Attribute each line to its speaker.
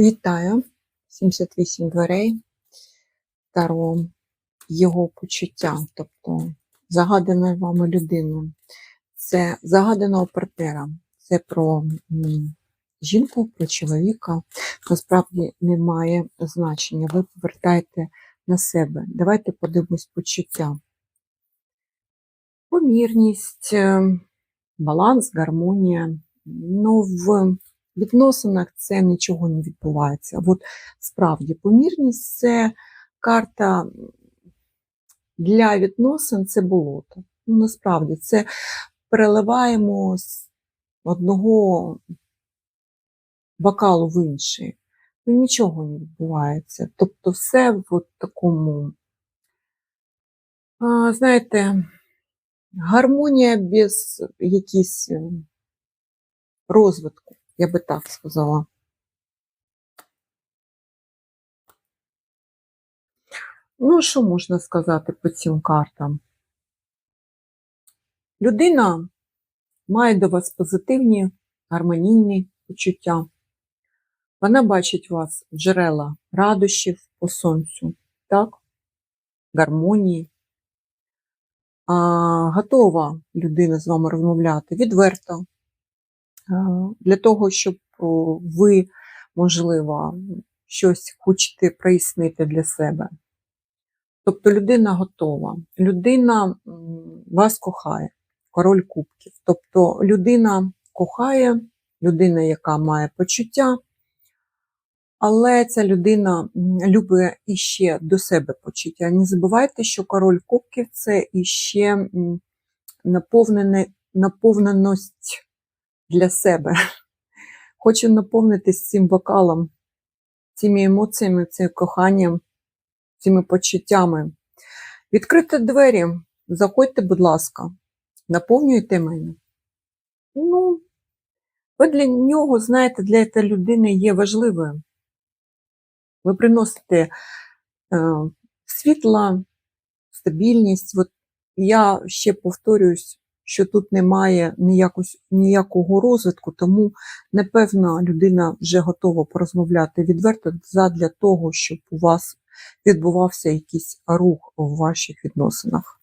Speaker 1: Вітаю! 78 дверей Таро, його почуття, тобто загадана вами людина. Це загаданого партнера. Це про жінку, про чоловіка. Насправді не має значення. Ви повертаєте на себе. Давайте подивимось почуття. Помірність, е, баланс, гармонія. Ну, в відносинах це нічого не відбувається. От справді помірність це карта для відносин це болото. Ну, насправді це переливаємо з одного бокалу в інший. Ну, нічого не відбувається. Тобто все в такому, знаєте, гармонія без якісь е, розвитку, я би так сказала. Ну, що можна сказати по цим картам? Людина має до вас позитивні, гармонійні почуття. Вона бачить у вас джерела радощів по сонцю, так? гармонії. А, готова людина з вами розмовляти відверто, для того, щоб ви, можливо, щось хочете прояснити для себе. Тобто людина готова, людина вас кохає, король кубків. Тобто людина кохає, людина, яка має почуття, але ця людина любить іще до себе почуття. Не забувайте, що король кубків це іще наповненість для себе. Хочу наповнитись цим бокалом, цими емоціями, цим коханням, цими почуттями. Відкрити двері, заходьте, будь ласка, наповнюйте мене. Ну, ви для нього, знаєте, для цієї людини є важливою. Ви приносите е, світла, стабільність. От я ще повторююсь, що тут немає ніякось, ніякого розвитку, тому, напевно, людина вже готова порозмовляти відверто задля того, щоб у вас відбувався якийсь рух в ваших відносинах.